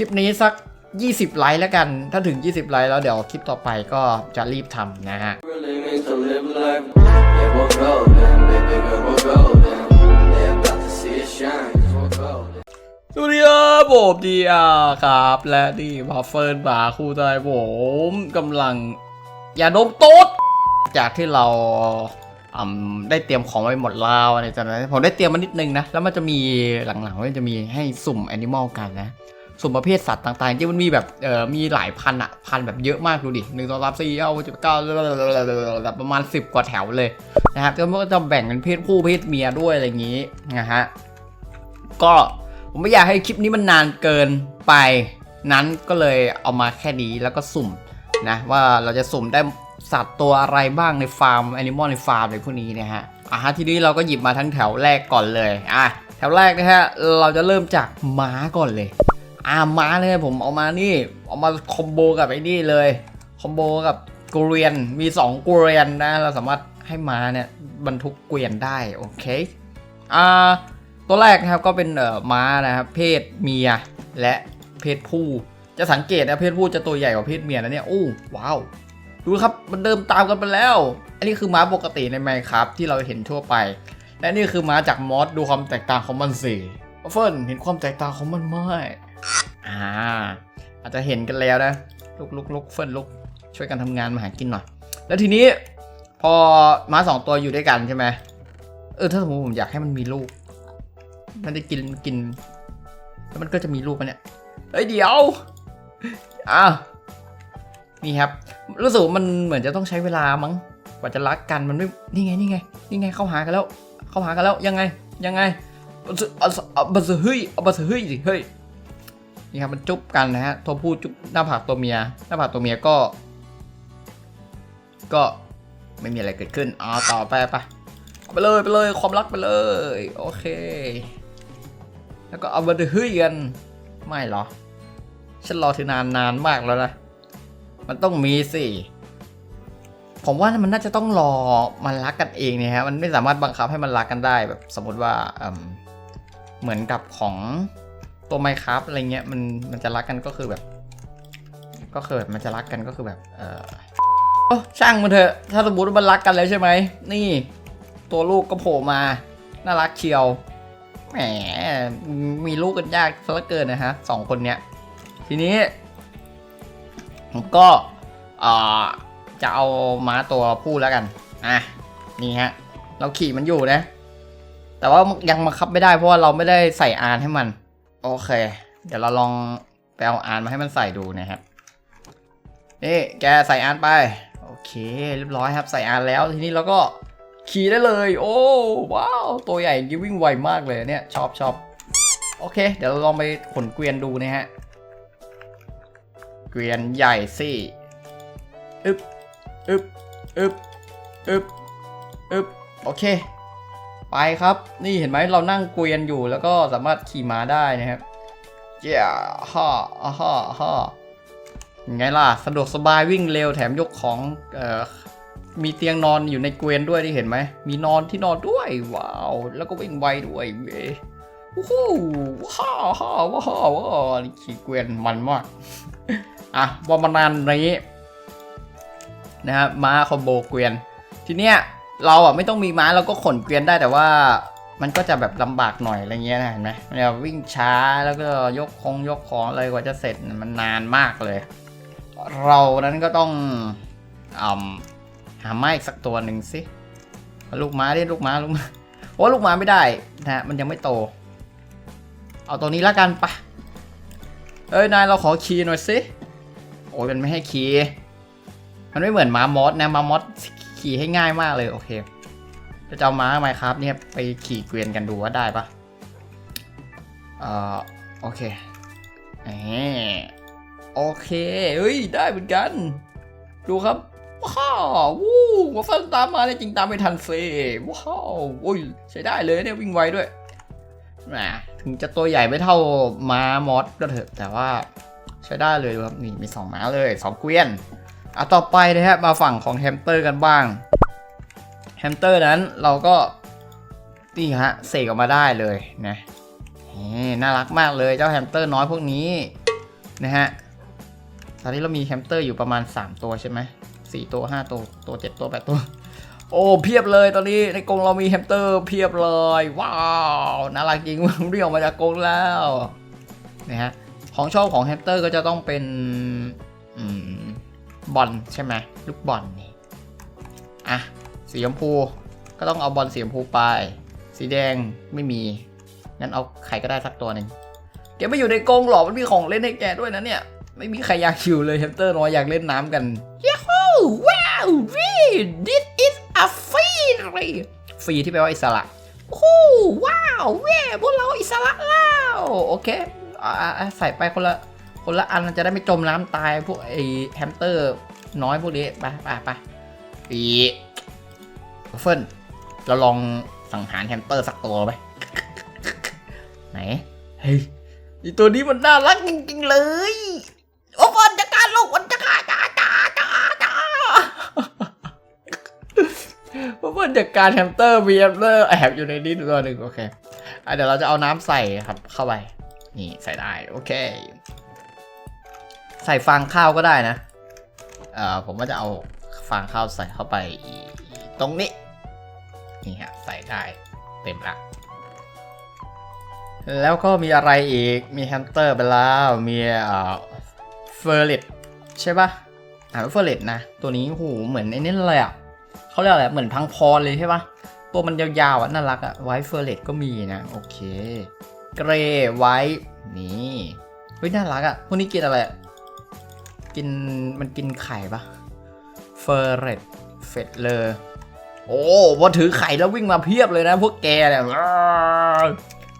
ลิปนี้สัก 20 ไลค์แล้วกัน ถ้าถึง 20 ไลค์แล้วเดี๋ยวคลิปต่อไปก็จะรีบทำนะฮะ Really means to live life. Yeah, we're golden, baby girl, we're golden. They about to see us shine, cause we're golden. สวัสดีครับผมดีอาครับ และนี่มาเฟิร์นบาร์คู่ใจผมกำลัง อย่าดมตูดจากที่เราอืมได้เตรียมของไว้หมดแล้วในจากนั้นผมได้เตรียมมานิดนึงนะ แล้วมันจะมีหลังๆมันจะมีให้สุ่มแอนิมอลกันนะ สุ่มประเภทสัตว์ต่างๆที่มันมีแบบเออมีหลายพันอะพันแบบเยอะมากดูดิหนึ่งสองสามสี่เอาเจ็ดเก้าแบบประมาณ10กว่าแถวเลยนะครับแล้วก็จะแบ่งเป็นเพศผู้เพศเมียด้วยอะไรอย่างนี้นะฮะก็ผมไม่อยากให้คลิปนี้มันนานเกินไปนั้นก็เลยเอามาแค่นี้แล้วก็สุ่มนะว่าเราจะสุ่มได้สัตว์ตัวอะไรบ้างในฟาร์มแอนิมอลในฟาร์มอะไรพวกนี้นะฮะอะฮะทีนี้เราก็หยิบมาทั้งแถวแรกก่อนเลยอะแถวแรกนะฮะเราจะเริ่มจากม้าก่อนเลย อ่ามาเลยผมเอามานี่ เอามาคอมโบกับไอ้นี่เลย คอมโบกับเกวียน มี2เกวียนนะ เราสามารถให้มาเนี่ยบรรทุกเกวียนได้ โอเค อ่า ตัวแรกนะครับก็เป็นเอ่อม้านะครับ เพศเมียและเพศผู้ จะสังเกตนะเพศผู้จะตัวใหญ่กว่าเพศเมียนะเนี่ย โอ้ว้าว ดูครับ มันเดิมตามกันไปแล้ว อันนี้คือม้าปกติในไมค์ครับที่เราเห็นทั่วไป และนี่คือม้าจากมอส ดูความแตกต่างของมันสิเฟิร์นเห็นความแตกต่างของมันไหม อ่า อาจจะเห็นกันแล้วนะลุกลุกลุกเฟิร์นลุกช่วยกันทำงานมาหากินหน่อย แล้วทีนี้พอม้าสองตัวอยู่ด้วยกันใช่ไหมเออถ้าสมมติผมอยากให้มันมีลูก มันได้กินกิน แล้วมันก็จะมีลูกมันเนี่ยเฮ้ยเดี๋ยวอ้าวนี่ครับ รู้สึกมันเหมือนจะต้องใช้เวลามั้งกว่าจะรักกันมันไม่นี่ไงนี่ไงนี่ไงเข้าหากันแล้ว เข้าหากันแล้วยังไงยังไงเอาสิเอาสิเอาบัสเฮ้ยอาบัสเฮ้ยสิเฮ้ย นี่ครับมันจุ๊บกันนะฮะตัวผู้จุ๊บหน้าผากตัวเมีย หน้าผากตัวเมียก็ ก็ไม่มีอะไรเกิดขึ้นอ๋อต่อไปไปไปเลยไปเลยความรักไปเลย โอเค แล้วก็เอามาดื้อกันไม่หรอ ฉันรอถือนานนานมากแล้วนะ มันต้องมีสิ ผมว่ามันน่าจะต้องรอมันรักกันเองเนี่ยฮะ มันไม่สามารถบังคับให้มันรักกันได้แบบ สมมติว่าอืมเหมือนกับของ ตัวไมค์ครับอะไรเงี้ยมันมันจะรักกันก็คือแบบ ก็คือแบบมันจะรักกันก็คือแบบ เออโอ้ช่างมันเถอะถ้าสมมติว่ามันรักกันแล้วใช่ไหมนี่ ตัวลูกก็โผล่มา น่ารักเชียวแหมมีลูกกันยากซะเหลือเกินนะฮะสองคนเนี้ยทีนี้ผมก็อ่าจะเอาม้าตัวผู้แล้วกัน อะ นี่ฮะ เราขี่มันอยู่นะ แต่ว่ายังบังคับไม่ได้เพราะว่าเราไม่ได้ใส่อานให้มัน โอเค เดี๋ยวเราลองไปเอาอานมาให้มันใส่ดูนะครับ นี่แกใส่อานไป โอเค เรียบร้อยครับใส่อานแล้ว ทีนี้เราก็ขี่ได้เลย โอ้ว้าว ตัวใหญ่ยิ่งวิ่งไวมากเลยเนี่ยชอบชอบโอเค เดี๋ยวเราลองไปขนเกวียนดูนะฮะ เกวียนใหญ่สิอึบอึบอึบอึบอึบโอเค ไปครับ นี่เห็นไหมเรานั่งเกวียนอยู่แล้วก็สามารถขี่ม้าได้นะครับเจ้าฮ่าอ่าฮ่าฮ่างไงล่ะ สะดวกสบายวิ่งเร็วแถมยกของเอ่อมีเตียงนอนอยู่ในเกวียนด้วยที่เห็นไหม มีนอนที่นอนด้วย ว้าว แล้วก็วิ่งไวด้วยเว้ยโอ้โหว้าวว้าวว้าวว้าวขี่เกวียนมันมากอะประมาณนี้นะครับม้าคอมโบเกวียน ทีเนี้ย เราอะไม่ต้องมีม้าเราก็ขนเกวียนได้แต่ว่ามันก็จะแบบลำบากหน่อยอะไรเงี้ยนะเห็นไหมมันจะวิ่งช้าแล้วก็ยกคงยกของอะไรกว่าจะเสร็จมันนานมากเลย เรานั้นก็ต้องอหาไม้อีกสักตัวหนึ่งสิลูกม้าดิลูกม้าลูกม้าโอ้ลูกม้าไม่ได้นะมันยังไม่โต เอาตัวนี้แล้วกันปะเอ้ยนายเราขอคีย์หน่อยสิโอ้ยมันไม่ให้คีย์มันไม่เหมือนม้ามอสนะม้ามอส ขี่ให้ง่ายมากเลยโอเคจะจะเอาม้าไหมครับเนี่ยไปขี่เกวียนกันดูว่าได้ปะเอ่อโอเคแหมโอเคเฮ้ยได้เหมือนกัน ดูครับว้าววู้มาฟันตามมาเลยจริงตามไม่ทันเซว้าวโอ้ยใช้ได้เลยเนี่ยวิ่งไวด้วยแหมถึงจะตัวใหญ่ไม่เท่าม้ามอสก็เถอะแต่ว่าใช้ได้เลยดูครับนี่มีสองม้าเลยสองเกวียน อะต่อไปนะฮะมาฝั่งของแฮมสเตอร์กันบ้างแฮมสเตอร์นั้นเราก็นี่ฮะเสกออกมาได้เลยนะนี่น่ารักมากเลยเจ้าแฮมสเตอร์น้อยพวกนี้นะฮะตอนนี้เรามีแฮมสเตอร์อยู่ประมาณ 3 ตัวใช่ไหมสี่ตัว5ตัวตัว7ตัว8ตัว โอ้เพียบเลยตอนนี้ในกรงเรามีแฮมสเตอร์เพียบเลย ว้าวน่ารักจริงเรียกมาจากกรงแล้วนะฮะของชอบของแฮมสเตอร์ก็จะต้องเป็นอืม บอลใช่ไหมลูกบอลนี่อะสีชมพูก็ต้องเอาบอลสีชมพูไป สีแดงไม่มี งั้นเอาใครก็ได้สักตัวหนึ่งแกไม่อยู่ในกรงหรอกมันมีของเล่นให้แกด้วยนะเนี่ย ไม่มีใครอยากอยู่เลยแฮมสเตอร์น้อยอยากเล่นน้ำกันย้ฮูว้าว this is a free ฟรีที่แปลว่าอิสระโอ้ว้าวเว้พวกเราอิสระแล้ว โอเคอ่าใส่ไปคนละ คนละอันจะได้ไม่จมน้ำตายพวกไอแฮมสเตอร์น้อยพวกนี้ไปไปไปปีเฟิร์นเราลองสังหารแฮมสเตอร์สักตัวไหมไหนเฮ้ยไอตัวนี้มันน่ารักจริงๆเลยโอ้บอลจะการลูกบอลจะการจ้าจ้าจ้าจ้าโอ้บอลจะการแฮมสเตอร์มีแฮมสเตอร์แอบอยู่ในนี้ตัวหนึ่งโอเคอะเดี๋ยวเราจะเอาน้ำใส่ครับเข้าไปนี่ใส่ได้โอเค ใส่ฟางข้าวก็ได้นะ เอ่อผมว่าจะเอาฟางข้าวใส่เข้าไปตรงนี้ นี่ฮะใส่ได้เต็มละแล้วก็มีอะไรอีก มีแฮมสเตอร์ไปแล้ว มีเอ่อเฟอร์เรตใช่ปะอ่านว่าเฟอร์เรตนะ ตัวนี้โหเหมือนไอ้นี่เลยอะเขาเรียกอะไร เหมือนพังพรเลยใช่ปะตัวมันยาวๆอะน่ารักอะ ไวท์เฟอร์เรตก็มีนะ โอเค เกรย์ไวท์นี่ เฮ้ย น่ารักอะ พวกนี้กินอะไรอะ กินมันกินไข่ปะเฟอร์เรตเฟดเลอร์โอ้พอถือไข่แล้ววิ่งมาเพียบเลยนะ พวกแกเนี่ย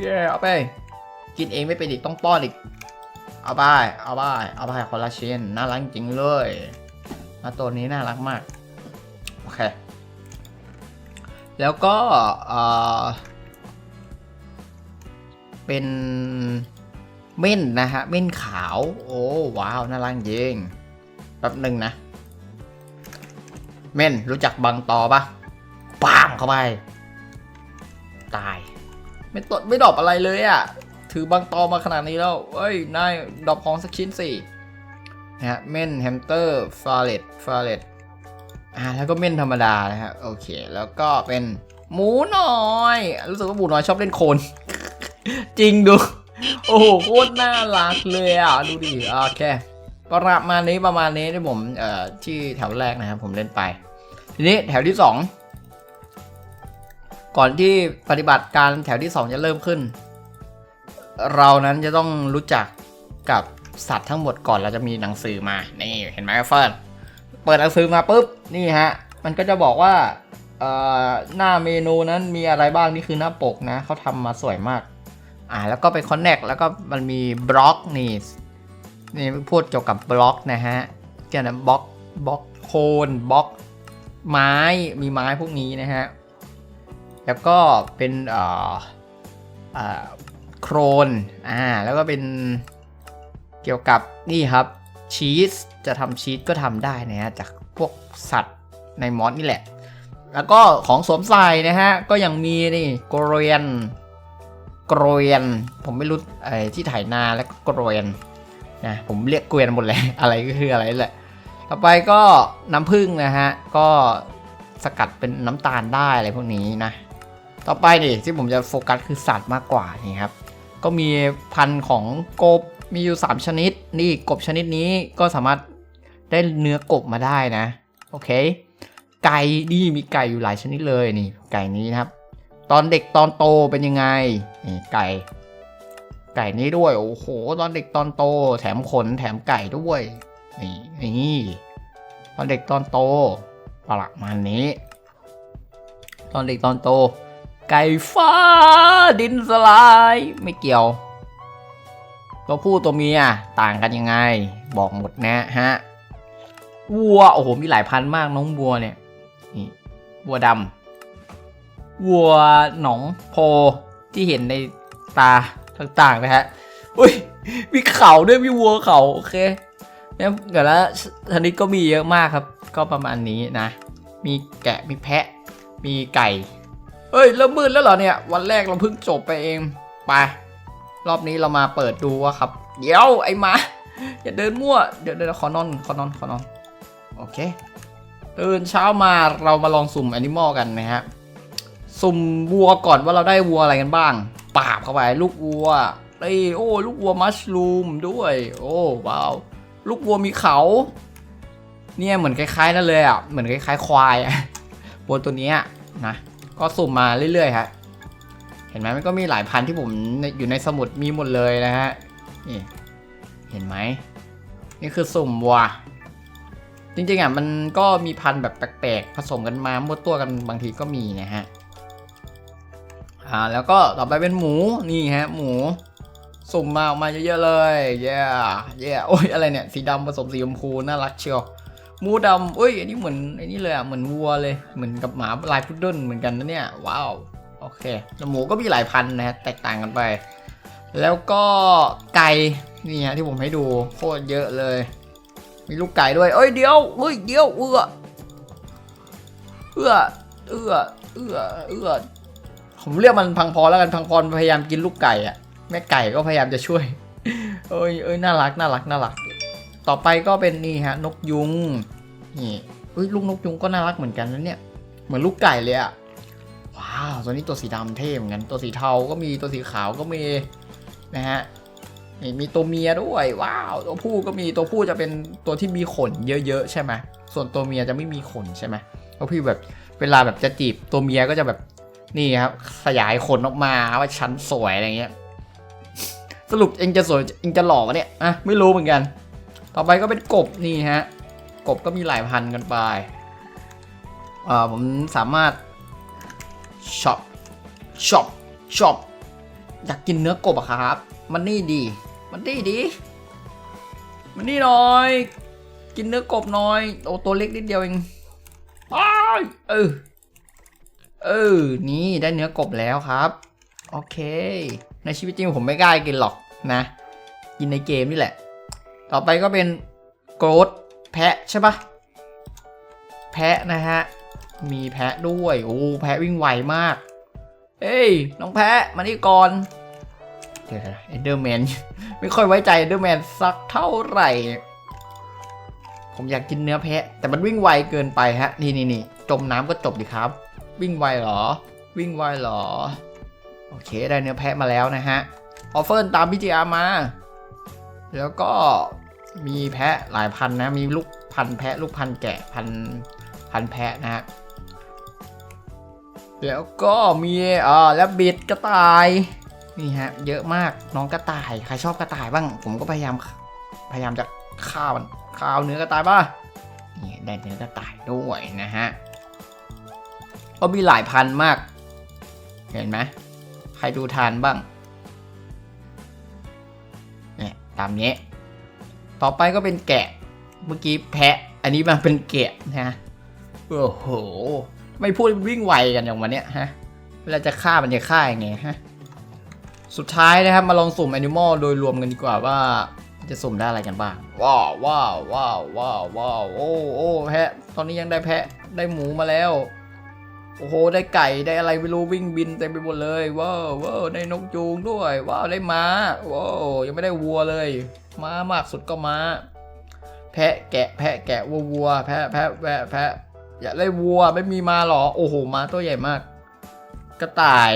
เย้เอาไป กินเองไม่เป็นอีกต้องป้อนอีก เอาไปเอาไปเอาไปคอลลาเจนน่ารักจริงเลยมาตัวนี้น่ารักมาก โอเค แล้วก็เออเป็น เม่นนะฮะ เม่นขาว โอ้ว้าว น่ารักจริงแป๊บหนึ่งนะ เม่นรู้จักบังตอปะป้งเข้าไป ตาย ไม่ตดไม่ดอปอะไรเลยอะ่ะ ถือบางตอมาขนาดนี้แล้ว เอ้ย นายดอปของสักชิ้นสินะฮะ เม่นแฮมสเตอร์ฟาเลตฟาเลตอ่าแล้วก็เม่นธรรมดานะฮะ โอเค แล้วก็เป็นหมูน้อย รู้สึกว่าหมูน้อยชอบเล่นโคน จริงดู โอ้โหโคตรน่ารักเลยอะดูดิโอเคประมาณนี้ประมาณนี้ที่ผมเอ่อที่แถวแรกนะครับผมเล่นไป ทีนี้แถวที่สองก่อนที่ปฏิบัติการแถวที่ 2 จะเริ่มขึ้น เรานั้นจะต้องรู้จักกับสัตว์ทั้งหมดก่อนเราจะมีหนังสือมานี่เห็นไหมเฟิร์นเปิดหนังสือมาปุ๊บนี่ฮะมันก็จะบอกว่าหน้าเมนูนั้นมีอะไรบ้างนี่คือหน้าปกนะเขาทำมาสวยมาก อ่าแล้วก็ไปคอนเน็กแล้วก็มันมีบล็อกนี่นี่พูดเกี่ยวกับบล็อกนะฮะเกี่ยวกับบล็อกบล็อกโคนบล็อกไม้มีไม้พวกนี้นะฮะแล้วก็เป็นเอ่อเอ่อโครนอ่าแล้วก็เป็นเกี่ยวกับนี่ครับชีสจะทำชีสก็ทำได้นะฮะจากพวกสัตว์ในมอสนี่แหละ แล้วก็ของสวมใส่นะฮะก็ยังมีนี่โกรเน กรเนผมไม่รู้ไอ้ที่ถ่ายนาแล้วก็โกรเนนะผมเรียกเกวียนหมดเลยอะไรก็คืออะไรแหละ ต่อไปก็น้ำผึ้งนะฮะ ก็สกัดเป็นน้ำตาลได้อะไรพวกนี้นะ ต่อไปนี่ที่ผมจะโฟกัสคือสัตว์มากกว่านี่ครับ ก็มีพันธุ์ของกบมีอยู่ 3 ชนิด นี่กบชนิดนี้ก็สามารถได้เนื้อกบมาได้นะ โอเค ไก่นี่มีไก่อยู่หลายชนิดเลยนี่ไก่นี้นะครับ ตอนเด็กตอนโตเป็นยังไงนี่ไก่ ไก่นี้ด้วย โอ้โห ตอนเด็กตอนโต แถมขนแถมไก่ด้วย นี่นี่ตอนเด็กตอนโตประมาณนี้ ตอนเด็กตอนโต ไก่ฟ้า ดินสลายไม่เกี่ยวตัวผู้ตัวเมียต่างกันยังไง บอกหมดนะฮะวัวโอ้โหมีหลายพันมากน้องวัวเนี่ยนี่วัวดำ วัวหนองโพที่เห็นในตาต่างๆนะฮะ อุ้ย มีเขาด้วยมีวัวเขาโอเคเนี่ยเดี๋ยวแล้วชนิดก็มีเยอะมากครับ ก็ประมาณนี้นะ มีแกะ มีแพะ มีไก่เฮ้ย เริ่มมืดแล้วเหรอเนี่ย วันแรกเราเพิ่งจบไปเอง ไป รอบนี้เรามาเปิดดูว่าครับ เดี๋ยวไอ้มาอย่าเดินมั่ว เดี๋ยวเดี๋ยวขอนอน ขอนอน ขอนอน โอเคตื่นเช้ามาเรามาลองสุ่มแอนิมอลกันนะฮะ สุ่มวัวก่อนว่าเราได้วัวอะไรกันบ้าง ปาบเข้าไปลูกวัวเอ้โอ้ ลูกวัวมัชลูมด้วย โอ้ว้าว ลูกวัวมีเขา เนี่ยเหมือนคล้ายๆนั่นเลยอะ เหมือนคล้ายๆควายอะวัวตัวนี้นะ ก็สุ่มมาเรื่อยๆฮะเห็นไหมมันก็มีหลายพันที่ผมอยู่ในสมุดมีหมดเลยนะฮะ นี่ เห็นไหม นี่คือสุ่มวัวจริงๆอะมันก็มีพันธุ์แบบแปลกๆ ผสมกันมามั่วตัวกันบางทีก็มีนะฮะ อ่าแล้วก็ต่อไปเป็นหมูนี่ฮะหมูสุ่มมาออกมาเยอะๆเลยเย้เย้โอ้ยอะไรเนี่ยสีดำผสมสีชมพูน่ารักเชียวหมูดำอุ้ยอันนี้เหมือนอันนี้เลยอะเหมือนวัวเลยเหมือนกับหมาลายพุดเดิ้ลเหมือนกันนะเนี่ยว้าวโอเคแล้วหมูก็มีหลายพันนะฮะแตกต่างกันไป แล้วก็ไก่นี่ฮะที่ผมให้ดูโคตรเยอะเลย มีลูกไก่ด้วยเอ้ยเดี๋ยวเฮ้ยเดี๋ยวเอื้อเอื้อเอื้อเอื้อเอื้อ ผมเรียกมันพังพรแล้วกันพังพรพยายามกินลูกไก่อะแม่ไก่ก็พยายามจะช่วยเอ้ยเอ้ยน่ารักน่ารักน่ารัก ต่อไปก็เป็นนี่ฮะ นกยุงนี่เอ้ยลูกนกยุงก็น่ารักเหมือนกันนะเนี่ยเหมือนลูกไก่เลยอะว้าวตัวนี้ตัวสีดำเท่เหมือนกันตัวสีเทาก็มีตัวสีขาวก็มีนะฮะนี่มีตัวเมียด้วยว้าวตัวผู้ก็มีตัวผู้จะเป็นตัวที่มีขนเยอะๆใช่ไหมส่วนตัวเมียจะไม่มีขนใช่ไหมเพราะพี่แบบเวลาแบบจะจีบตัวเมียก็จะแบบ นี่ครับขยายขนออกมาว่าฉันสวยอะไรเงี้ย สรุปเองจะสวยเองจะหล่อวะเนี่ยอะไม่รู้เหมือนกัน ต่อไปก็เป็นกบนี่ฮะ กบก็มีหลายพันกันไปอ่าผมสามารถช็อปช็อปช็อปอยากกินเนื้อกบอะครับ มันนี่ดี มันนี่ดี มันนี่หน่อย กินเนื้อกบหน่อยโอ้ตัวเล็กนิดเดียวเองอ้ายเออ เออ นี่ได้เนื้อกบแล้วครับ โอเค ในชีวิตจริงผมไม่กล้ากินหรอกนะ กินในเกมนี่แหละ ต่อไปก็เป็นโกรดแพะใช่ปะแพะนะฮะ มีแพะด้วย โอ้ แพะวิ่งไวมากเฮ้ย น้องแพะ มานี่ก่อน เดี๋ยวนเอนเดอร์แมน ไม่ค่อยไว้ใจเอนเดอร์แมนสักเท่าไหร่ ผมอยากกินเนื้อแพะ แต่มันวิ่งไวเกินไปฮะ นี่นี่นี่จมน้ำก็จบดิครับ วิ่งไวเหรอ วิ่งไวเหรอ โอเคได้เนื้อแพะมาแล้วนะฮะ ออฟเฟิร์ตามพิจิอามา แล้วก็มีแพะหลายพันนะ มีลูกพันแพะ ลูกพันแกะพันพันแพะนะฮะ แล้วก็มีอ่าแล้วบิดกระต่าย นี่ฮะ เยอะมากน้องกระต่าย ใครชอบกระต่ายบ้าง ผมก็พยายาม พยายามจะฆ่ามันฆ่าเอาเนื้อกระต่ายป่ะนี่ได้เนื้อกระต่ายด้วยนะฮะ ก็มีหลายพันมาก เห็นไหมใครดูทานบ้าง เนี่ยตามนี้ ต่อไปก็เป็นแกะ เมื่อกี้แพะ อันนี้มันเป็นแกะนะโอ้โห ไม่พูดวิ่งไวกันอย่างวันเนี้ยฮะ เวลาจะฆ่ามันจะฆ่ายังไงฮะ สุดท้ายนะครับมาลองสุ่มแอนิมอลโดยรวมกันดีกว่าว่าจะสุ่มได้อะไรกันบ้าง ว้าวว้าวว้าวว้าวว้าวโอ้โอ้แพะ ตอนนี้ยังได้แพะได้หมูมาแล้ว โอ้โห ได้ไก่ได้อะไรไม่รู้วิ่งบินเต็มไปหมดเลยว้าวว้าวได้นกจูงด้วยว้าวได้ม้าว้าวยังไม่ได้วัวเลยม้ามากสุดก็ม้า แพะแกะแพะแกะวัววัวแพะแพะแพะแพะอยากได้วัวไม่มีมาหรอโอ้โหม้าตัวใหญ่มาก กระต่าย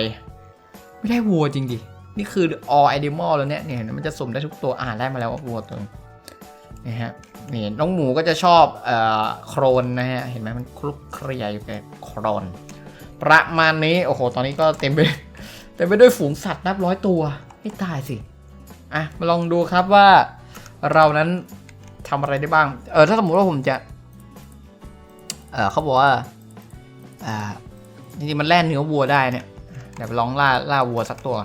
ไม่ได้วัวจริงดินี่คือ all animal แล้วเนี่ยเนี่ยมันจะสุ่มได้ทุกตัวอ่านได้มาแล้วว่าวัวตัวนึงนะฮะนี่น้องหมูก็จะชอบเอ่อโครนนะฮะเห็นไหมมันคลุกเคลียอยู่กับโครน ประมาณนี้ โอ้โห ตอนนี้ก็เต็มไปเต็มไปด้วยฝูงสัตว์นับร้อยตัวให้ตายสิ อะ มาลองดูครับว่าเรานั้นทำอะไรได้บ้าง เออ ถ้าสมมติว่าผมจะ เออเขาบอกว่า อ่า จริงๆ มันแล่นเนื้อวัวได้เนี่ย เดี๋ยวไปลองล่าล่าวัวสักตัว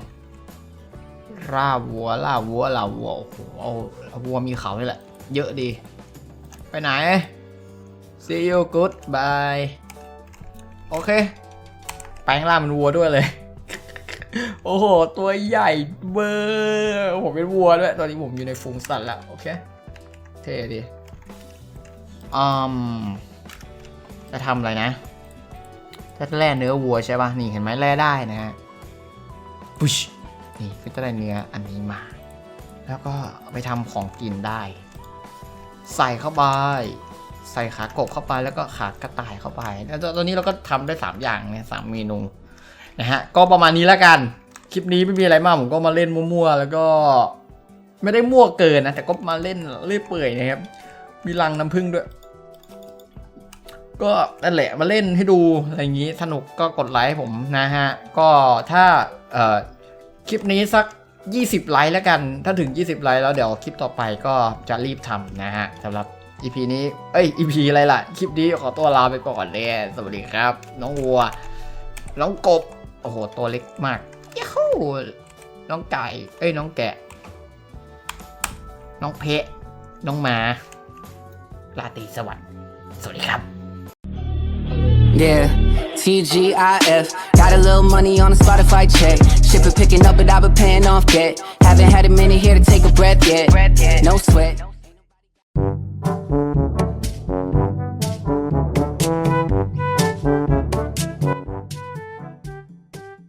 ล่าวัว ล่าวัว ล่าวัว โอ้โห เอาวัวมีเขานี่แหละ เยอะดี ไปไหน see you good bye โอเค ลงร่างเป็นวัวด้วยเลย โอ้โห ตัวใหญ่เบอร์ผมเป็นวัวด้วย ตอนนี้ผมอยู่ในฝูงสัตว์แล้ว โอเค เท่ดีอืมจะทำอะไรนะจะแล่เนื้อวัวใช่ป่ะ นี่เห็นไหมแล่ได้นะฮะปุ๊ชนี่ก็จะได้เนื้ออันนี้มา แล้วก็ไปทำของกินได้ ใส่เข้าไป ใส่ขากบเข้าไปแล้วก็ขากระต่ายเข้าไป แล้วตอนนี้เราก็ทำได้ 3 อย่างเนี่ยสามเมนูนะฮะก็ประมาณนี้แล้วกัน คลิปนี้ไม่มีอะไรมากผมก็มาเล่นมั่วๆแล้วก็ไม่ได้มั่วเกินนะแต่ก็มาเล่นเลื่อยเปื่อยนะครับมีรังน้ำผึ้งด้วย ก็นั่นแหละมาเล่นให้ดูอะไรอย่างนี้สนุกก็กดไลค์ผมนะฮะก็ถ้าเอ่อคลิปนี้สัก 20 ไลค์แล้วกัน ถ้าถึง 20 ไลค์แล้วเดี๋ยวคลิปต่อไปก็จะรีบทำนะฮะสำหรับ EP นี้ เอ้ย EP อะไรล่ะ คลิปนี้ขอตัวลาไปก่อนเลย สวัสดีครับ น้องวัว น้องกบ โอ้โห ตัวเล็กมากย้ฮู้น้องไก่ เอ้ย น้องแกะ น้องเพะ น้องหมาลาตรีสวัสดิ์ สวัสดีครับ Yeah, TGIF. Got a little money on a Spotify check. Ship it picking up, but I've been paying off debt. Haven't had a minute here to take a breath yet. No sweat.